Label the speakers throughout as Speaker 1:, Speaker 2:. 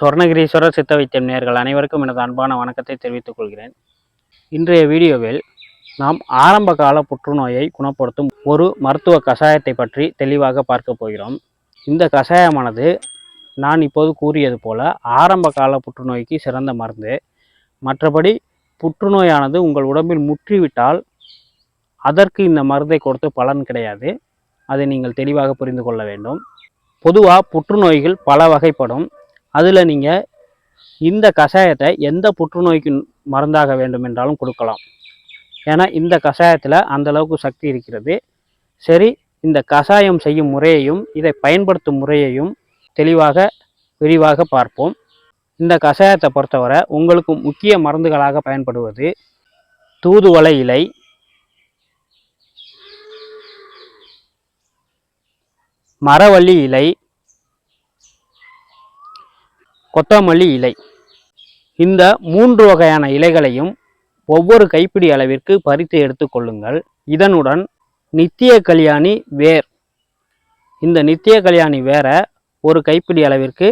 Speaker 1: சொர்ணகிரீஸ்வரர் சித்த வைத்தியம் நேர்கள் அனைவருக்கும் எனது அன்பான வணக்கத்தை தெரிவித்துக் கொள்கிறேன். இன்றைய வீடியோவில் நாம் ஆரம்ப கால புற்றுநோயை குணப்படுத்தும் ஒரு மருத்துவ கஷாயத்தை பற்றி தெளிவாக பார்க்க போகிறோம். இந்த கஷாயமானது நான் இப்போது கூறியது போல ஆரம்ப கால புற்றுநோய்க்கு சிறந்த மருந்து. மற்றபடி புற்றுநோயானது உங்கள் உடம்பில் முற்றிவிட்டால் அதற்கு இந்த மருந்தை கொடுத்து பலன் கிடையாது. அதை நீங்கள் தெளிவாக புரிந்து கொள்ள வேண்டும். பொதுவாக புற்றுநோய்கள் பல வகைப்படும் அதில் நீங்கள் இந்த கஷாயத்தை எந்த புற்றுநோய்க்கு மருந்தாக வேண்டும் என்றாலும் கொடுக்கலாம். ஏன்னா இந்த கஷாயத்தில் அந்த அளவுக்கு சக்தி இருக்கிறது. சரி இந்த கஷாயம் செய்யும் முறையையும் இதை பயன்படுத்தும் முறையையும் தெளிவாக விரிவாக பார்ப்போம். இந்த கஷாயத்தை பொறுத்தவரை உங்களுக்கு முக்கிய மருந்துகளாக பயன்படுவது தூதுவளை இலை மரவள்ளி இலை கொத்தமல்லி இலை. இந்த மூன்று வகையான இலைகளையும் ஒவ்வொரு கைப்பிடி அளவிற்கு பறித்து எடுத்துக்கொள்ளுங்கள் இதனுடன் நித்திய கல்யாணி வேர். இந்த நித்திய கல்யாணி வேரை ஒரு கைப்பிடி அளவிற்கு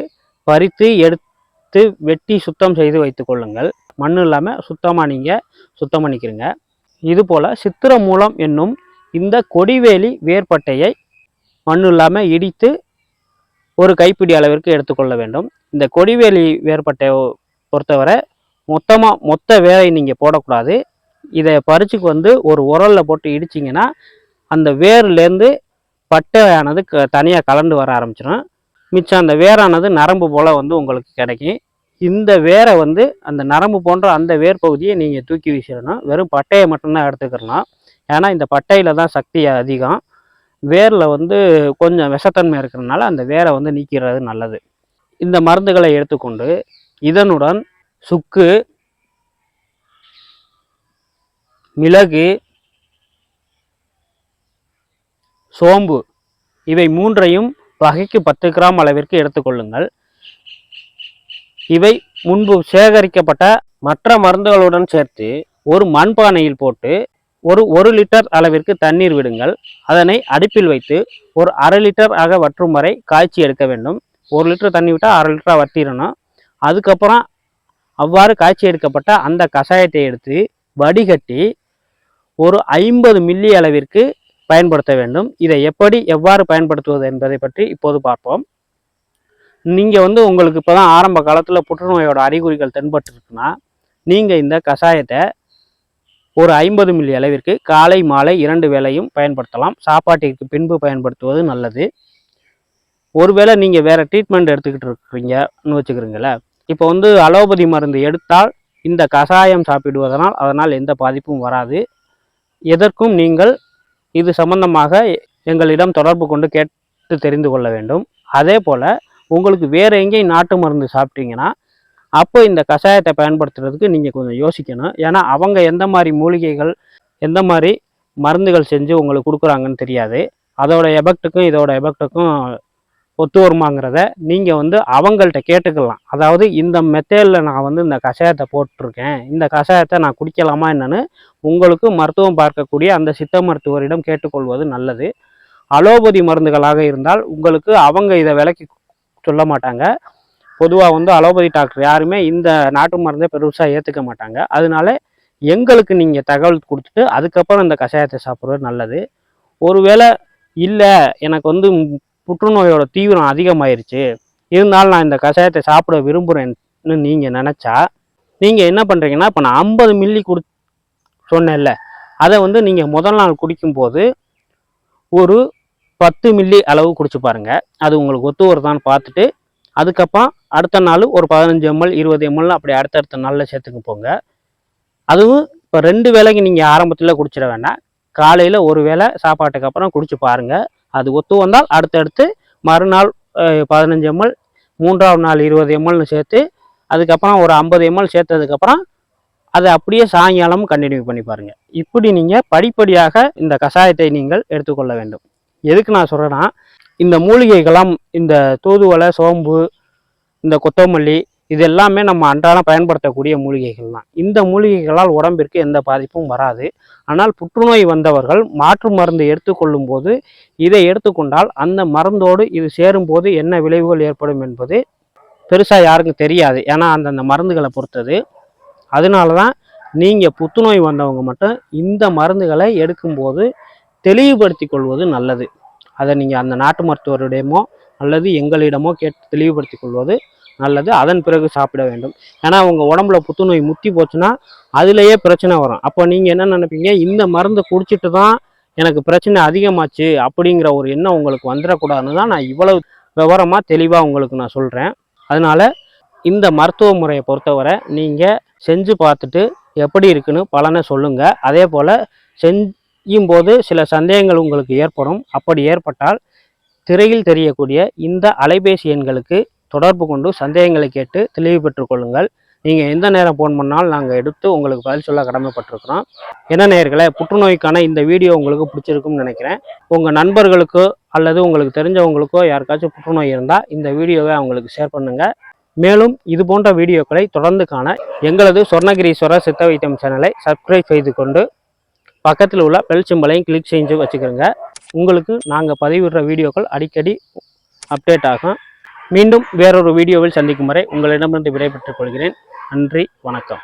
Speaker 1: பறித்து எடுத்து வெட்டி சுத்தம் செய்து வைத்து கொள்ளுங்கள். மண் இல்லாமல் சுத்தமாக நீங்கள் சுத்தம் பண்ணிக்கிறீங்க இதுபோல் சித்திர மூலம் என்னும் இந்த கொடிவேலி வேர்பட்டையை மண் இல்லாமல் இடித்து ஒரு கைப்பிடி அளவிற்கு எடுத்துக்கொள்ள வேண்டும். இந்த கொடிவேலி வேர்பட்டையை பொறுத்தவரை மொத்தமாக மொத்த வேரை நீங்கள் போடக்கூடாது. இதை பறிச்சுக்கு வந்து ஒரு உரலில் போட்டு இடிச்சிங்கன்னா அந்த வேர்லேருந்து பட்டையானது க தனியாக கலண்டு வர ஆரம்பிச்சிடும் மிச்சம் அந்த வேரானது நரம்பு போல் வந்து உங்களுக்கு கிடைக்கும். இந்த வேரை வந்து அந்த நரம்பு போன்ற அந்த வேர் பகுதியை நீங்கள் தூக்கி வீசிடணும். வெறும் பட்டையை மட்டும்தான் எடுத்துக்கிறணும். ஏன்னா இந்த பட்டையில் தான் சக்தி அதிகம். வேரில் வந்து கொஞ்சம் விஷத்தன்மை இருக்கிறதுனால அந்த வேரை வந்து நீக்கிறது நல்லது. இந்த மருந்துகளை எடுத்துக்கொண்டு இதனுடன் சுக்கு மிளகு சோம்பு இவை மூன்றையும் வகைக்கு பத்து கிராம் அளவிற்கு எடுத்துக்கொள்ளுங்கள் இவை முன்பு சேகரிக்கப்பட்ட மற்ற மருந்துகளுடன் சேர்த்து ஒரு மண்பானையில் போட்டு ஒரு ஒரு லிட்டர் அளவிற்கு தண்ணீர் விடுங்கள். அதனை அடுப்பில் வைத்து ஒரு அரை லிட்டர் ஆக வற்றும் வரை காய்ச்சி எடுக்க வேண்டும். ஒரு லிட்டர் தண்ணி விட்டால் அரை லிட்டராக வற்றிடணும். அதுக்கப்புறம் அவ்வாறு காய்ச்சி எடுக்கப்பட்ட அந்த கஷாயத்தை எடுத்து வடிகட்டி ஒரு ஐம்பது மில்லி அளவிற்கு பயன்படுத்த வேண்டும். இதை எப்படி எவ்வாறு பயன்படுத்துவது என்பதை பற்றி இப்போது பார்ப்போம். நீங்கள் வந்து உங்களுக்கு இப்போ தான் ஆரம்ப காலத்தில் புற்றுநோயோட அறிகுறிகள் தென்பட்டுருக்குன்னா நீங்கள் இந்த கஷாயத்தை ஒரு ஐம்பது மில்லி அளவிற்கு காலை மாலை இரண்டு வேளையும் பயன்படுத்தலாம். சாப்பாட்டிற்கு பின்பு பயன்படுத்துவது நல்லது. ஒருவேளை நீங்கள் வேறு ட்ரீட்மெண்ட் எடுத்துக்கிட்டு இருக்கிறீங்கன்னு வச்சுக்கிறீங்களேன் இப்போ வந்து அலோபதி மருந்து எடுத்தால் இந்த கஷாயம் சாப்பிடுவதனால் அதனால் எந்த பாதிப்பும் வராது. எதற்கும் நீங்கள் இது சம்பந்தமாக எங்களிடம் தொடர்பு கொண்டு கேட்டு தெரிந்து கொள்ள வேண்டும். அதே போல் உங்களுக்கு வேறு எங்கேயும் நாட்டு மருந்து சாப்பிட்டீங்கன்னா அப்போ இந்த கஷாயத்தை பயன்படுத்துறதுக்கு நீங்கள் கொஞ்சம் யோசிக்கணும். ஏன்னா அவங்க எந்த மாதிரி மூலிகைகள் எந்த மாதிரி மருந்துகள் செஞ்சு உங்களுக்கு கொடுக்குறாங்கன்னு தெரியாது. அதோட எஃபெக்ட்டுக்கும் இதோட எஃபெக்ட்டுக்கும் ஒத்து வருமாங்கிறத நீங்கள் வந்து அவங்கள்ட்ட கேட்டுக்கலாம். அதாவது இந்த மெத்தேடில் நான் வந்து இந்த கஷாயத்தை போட்டிருக்கேன். இந்த கஷாயத்தை நான் குடிக்கலாமா என்னன்னு உங்களுக்கு மருத்துவம் பார்க்கக்கூடிய அந்த சித்த மருத்துவரிடம் கேட்டுக்கொள்வது நல்லது. அலோபதி மருந்துகளாக இருந்தால் உங்களுக்கு அவங்க இதை விலைக்கு சொல்ல மாட்டாங்க. பொதுவாக வந்து அலோபதி டாக்டர் யாருமே இந்த நாட்டு மருந்தை பெருசாக ஏற்றுக்க மாட்டாங்க. அதனால எங்களுக்கு நீங்கள் தகவல் கொடுத்துட்டு அதுக்கப்புறம் இந்த கஷாயத்தை சாப்பிட்றது நல்லது. ஒருவேளை இல்லை எனக்கு வந்து புற்றுநோயோட தீவிரம் அதிகமாயிருச்சு. இருந்தாலும் நான் இந்த கஷாயத்தை சாப்பிட விரும்புகிறேன்னு நீங்கள் நினச்சா நீங்கள் என்ன பண்ணுறீங்கன்னா இப்போ நான் ஐம்பது மில்லி கொடு சொன்னேன்ல அதை வந்து நீங்கள் முதல் நாள் குடிக்கும்போது ஒரு பத்து மில்லி அளவு குடிச்சு பாருங்கள் அது உங்களுக்கு ஒத்து வருதான்னு பார்த்துட்டு அதுக்கப்புறம் அடுத்த நாள் ஒரு பதினஞ்சு எம்எல் இருபது எம்எல் அப்படி அடுத்தடுத்த நாளில் சேர்த்துக்கு போங்க. அதுவும் இப்போ ரெண்டு வேளைக்கு நீங்கள் ஆரம்பத்தில் குடிச்சிட வேண்டாம். காலையில் ஒரு வேளை சாப்பாட்டுக்கு அப்புறம் குடிச்சு பாருங்கள் அது ஒத்து வந்தால் அடுத்தடுத்து மறுநாள் பதினஞ்சு எம்எல் மூன்றாவது நாள் இருபது எம்எல்னு சேர்த்து அதுக்கப்புறம் ஒரு ஐம்பது எம்எல் சேர்த்ததுக்கப்புறம் அதை அப்படியே சாயங்காலமும் கண்டினியூ பண்ணி பாருங்கள் இப்படி நீங்கள் படிப்படியாக இந்த கஷாயத்தை நீங்கள் எடுத்துக்கொள்ள வேண்டும். எதுக்கு நான் சொல்கிறேன்னா இந்த மூலிகைகளாம் இந்த தூதுவளை சோம்பு இந்த கொத்தமல்லி இது எல்லாமே நம்ம அன்றாடம் பயன்படுத்தக்கூடிய மூலிகைகள் தான் இந்த மூலிகைகளால் உடம்பிற்கு எந்த பாதிப்பும் வராது. ஆனால் புற்றுநோய் வந்தவர்கள் மாற்று மருந்து எடுத்துக்கொள்ளும் போது இதை எடுத்துக்கொண்டால் அந்த மருந்தோடு இது சேரும்போது என்ன விளைவுகள் ஏற்படும் என்பது பெருசாக யாருக்கும் தெரியாது. ஏன்னா அந்தந்த மருந்துகளை பொறுத்தது. அதனால தான் நீங்கள் புற்றுநோய் வந்தவங்க மட்டும் இந்த மருந்துகளை எடுக்கும்போது தெளிவுபடுத்தி கொள்வது நல்லது. அதை நீங்கள் அந்த நாட்டு மருத்துவரிடமோ அல்லது எங்களிடமோ கேட்டு தெளிவுபடுத்தி கொள்வது நல்லது. அதன் பிறகு சாப்பிட வேண்டும். ஏன்னா உங்கள் உடம்புல புத்துநோய் முத்தி போச்சுன்னா அதுலேயே பிரச்சனை வரும். அப்போ நீங்கள் என்ன நினைப்பீங்க? இந்த மருந்தை குடிச்சிட்டு தான் எனக்கு பிரச்சனை அதிகமாச்சு அப்படிங்கிற ஒரு எண்ணம் உங்களுக்கு வந்துடக்கூடாதுன்னு தான் நான் இவ்வளவு விவரமாக தெளிவாக உங்களுக்கு நான் சொல்கிறேன் அதனால் இந்த மருத்துவ முறையை பொறுத்தவரை நீங்கள் செஞ்சு பார்த்துட்டு எப்படி இருக்குன்னு பலனை சொல்லுங்கள் அதே போல் செய்யும்போது சில சந்தேகங்கள் உங்களுக்கு ஏற்படும். அப்படி ஏற்பட்டால் திரையில் தெரியக்கூடிய இந்த அலைபேசி எண்களுக்கு தொடர்பு கொண்டு சந்தேகங்களை கேட்டு தெளிவு பெற்றுக்கொள்ளுங்கள் நீங்கள் எந்த நேரம் ஃபோன் பண்ணாலும் நாங்கள் எடுத்து உங்களுக்கு பதில் சொல்ல கடமைப்பட்டிருக்கிறோம். என்ன நேர்களை புற்றுநோய்க்கான இந்த வீடியோ உங்களுக்கு பிடிச்சிருக்கும்னு நினைக்கிறேன். உங்கள் நண்பர்களுக்கோ அல்லது உங்களுக்கு தெரிஞ்சவங்களுக்கோ யாருக்காச்சும் புற்றுநோய் இருந்தால் இந்த வீடியோவை அவங்களுக்கு ஷேர் பண்ணுங்கள் மேலும் இது போன்ற வீடியோக்களை தொடர்ந்து காண எங்களது சொர்ணகிரீஸ்வரர் சித்த வைத்தியம் சேனலை சப்ஸ்கிரைப் செய்து கொண்டு பக்கத்தில் உள்ள பெல் சிம்பலையும் கிளிக் செஞ்சு வச்சுக்கிறோங்க உங்களுக்கு நாங்கள் பதிவிடுற வீடியோக்கள் அடிக்கடி அப்டேட் ஆகும். மீண்டும் வேறொரு வீடியோவில் சந்திக்கும் வரை உங்களிடமிருந்து விடைபெற்றுக் கொள்கிறேன். நன்றி வணக்கம்.